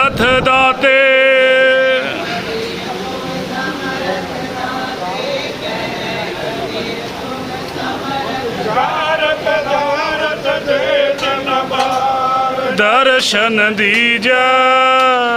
ਸਮਰਥ ਦਾਤੇ। ਦਰਸ਼ਨ ਦੀਜਾ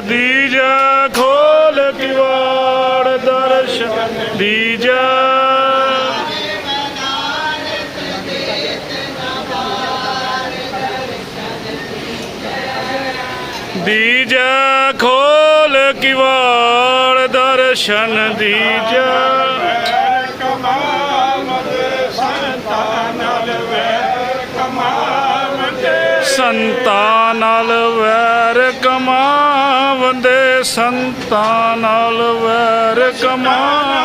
ਦੀਜਾ ਖੋਲ ਕਿਵਾੜ। ਦਰਸ਼ਨ ਦੀਜਾ ਦੀਜਾ ਖੋਲ ਕਿਵਾੜ ਦਰਸ਼ਨ ਦੀਜਾ। ਸੰਤਾਂ ਨਾਲ ਵੈਰ ਕਮਾਵਦੇ ਸੰਤਾਂ ਨਾਲ ਵੈਰ ਕਮਾ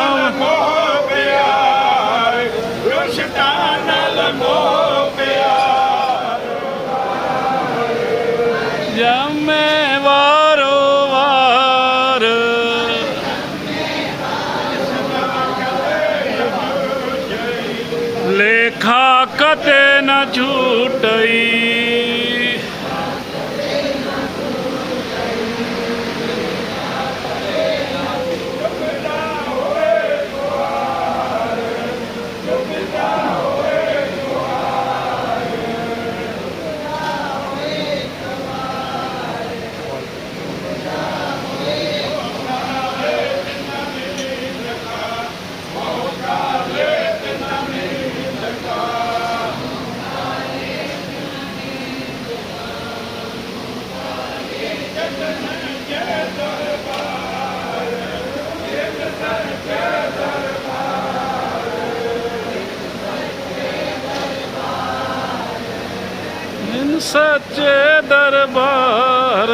ਸੱਚੇ ਦਰਬਾਰ।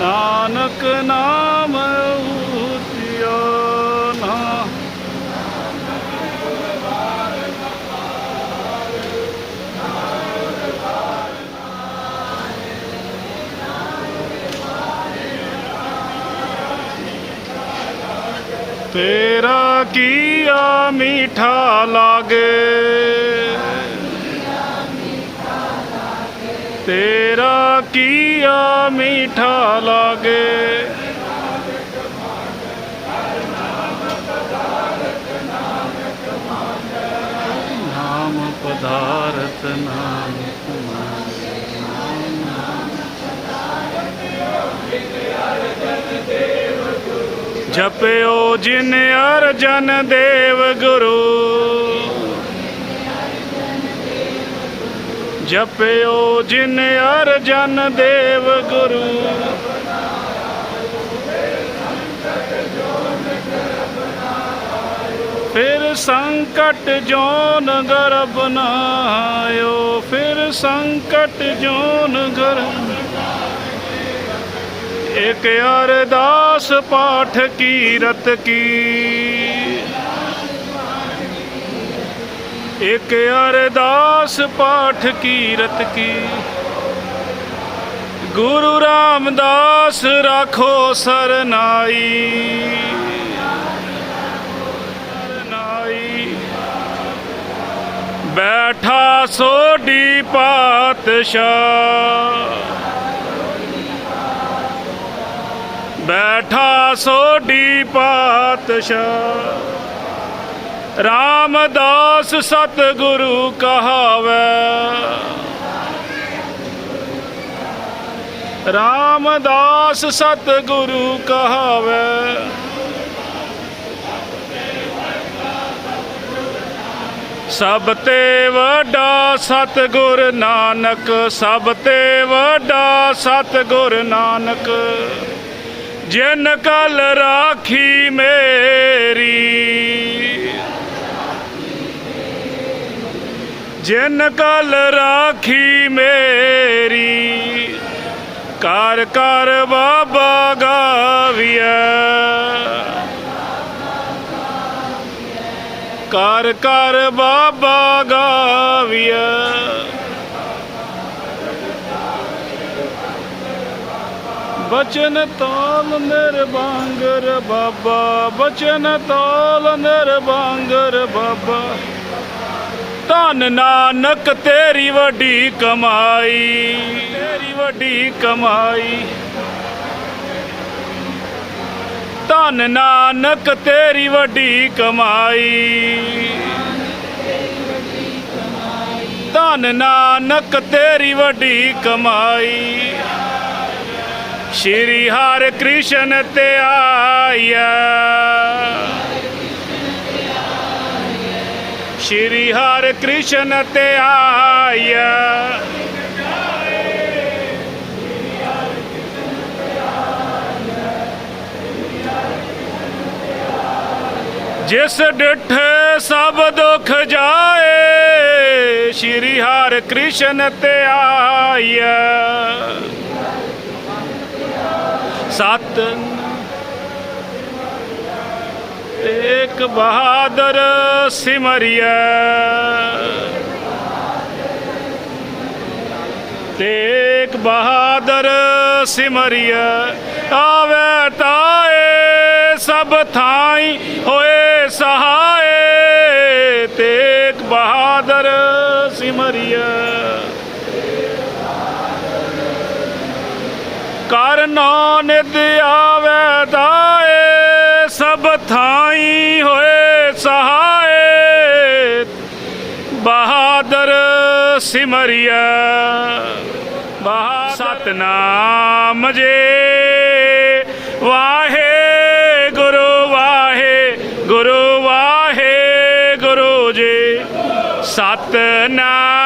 ਨਾਨਕ ਨਾਮ ਉਤਿਆ ਨਾ। ਤੇਰਾ ਕੀਆ ਮੀਠਾ ਲਾਗੇ। ਤੇਰਾ ਕੀਆ ਮੀਠਾ ਲਾਗੇ। ਨਾਮ ਪਦਾਰਥ ਨਾਮ ਜਪਿਓ ਜਿਨ ਅਰਜਨ ਦੇਵ ਗੁਰੂ। ਜਪਿਓ ਜਿਨ ਅਰਜਨ ਦੇਵ ਗੁਰੂ। ਫਿਰ ਸੰਕਟ ਜੋਨ ਗਰਬ ਨ ਆਇਓ ਫਿਰ ਸੰਕਟ ਜੋਨ ਗਰਬ ਇਕ ਅਰਦਾਸ ਪਾਠ ਕੀਰਤ ਕੀ। ਇਕ ਅਰਦਾਸ ਪਾਠ ਕੀਰਤ ਕੀ। ਗੁਰੂ ਰਾਮਦਾਸ ਰਾਖੋ ਸਰਨਾਈ। ਸਰਨਾਈ। ਬੈਠਾ ਸੋਢੀ ਪਾਤਸ਼ਾਹ। ਬੈਠਾ ਸੋਢੀ ਪਾਤਸ਼ਾਹ। ਰਾਮਦਾਸ ਸਤਿਗੁਰੂ ਕਹਾਵੇ। ਰਾਮਦਾਸ ਸਤਿਗੁਰੂ ਕਹਾਵੇ। ਸਭ ਤੇ ਵੱਡਾ ਸਤਿਗੁਰ ਨਾਨਕ, ਸਭ ਤੇ ਵੱਡਾ ਸਤਿਗੁਰ ਨਾਨਕ। ਜਿਨ ਕਲ ਰਾਖੀ ਮੇਰੀ। ਜਿਨ ਕਲ ਰਾਖੀ ਮੇਰੀ ਕਰ ਕਰ ਬਾਬਾ ਗਾਵੀਐ। ਕਰ ਕਰ ਬਾਬਾ ਗਾਵੀਐ। ਬਚਨ ਤਾਲ ਨਿਰ ਬਾਂਗਰ ਬਾਬਾ, ਬਚਨ ਤਾਲ ਨਿਰ ਬਾਂਗਰ ਬਾਬਾ। ਧੰਨ ਨਾਨਕ ਤੇਰੀ ਵੱਡੀ ਕਮਾਈ, ਤੇਰੀ ਵੱਡੀ ਕਮਾਈ। ਧੰਨ ਨਾਨਕ ਤੇਰੀ ਵੱਡੀ ਕਮਾਈ। ਧੰਨ ਨਾਨਕ ਤੇਰੀ ਵੱਡੀ ਕਮਾਈ। ਸ਼੍ਰੀ ਹਰਿ ਕ੍ਰਿਸ਼ਨ ਤੇ ਆਇਆ। ਸ਼੍ਰੀ ਹਰਿ ਕ੍ਰਿਸ਼ਨ ਤੇ ਆਇਆ। ਜਿਸ ਡਿਠੇ ਸਭ ਦੁੱਖ ਜਾਏ, ਸ਼੍ਰੀ ਹਰਿ ਕ੍ਰਿਸ਼ਨ ਤੇ ਆਇਆ ਸਤ ਇੱਕ ਬਹਾਦਰ ਸਿਮਰਿਆ ਤੇਕ ਬਹਾਦਰ ਸਿਮਰਿਆ ਆਵੇ ਤਾਏ ਸਭ ਥਾਈ ਹੋਏ ਸਹਾਏ ਤੇਕ ਬਹਾਦਰ ਸਿਮਰਿਆ ਕਰਨੋ ਨਿਦ ਆਵੇ ਦਾਏ ਸਭ ਥਾਈ ਹੋਏ ਸਹਾਏ। ਬਹਾਦਰ ਸਿਮਰਿਆ ਬਹਾ ਸਤਨਾਮ ਜੇ। ਵਾਹੇ ਗੁਰੂ ਵਾਹੇ ਗੁਰੂ ਵਾਹੇ ਗੁਰੂ ਜੀ। ਸਤਨਾਮ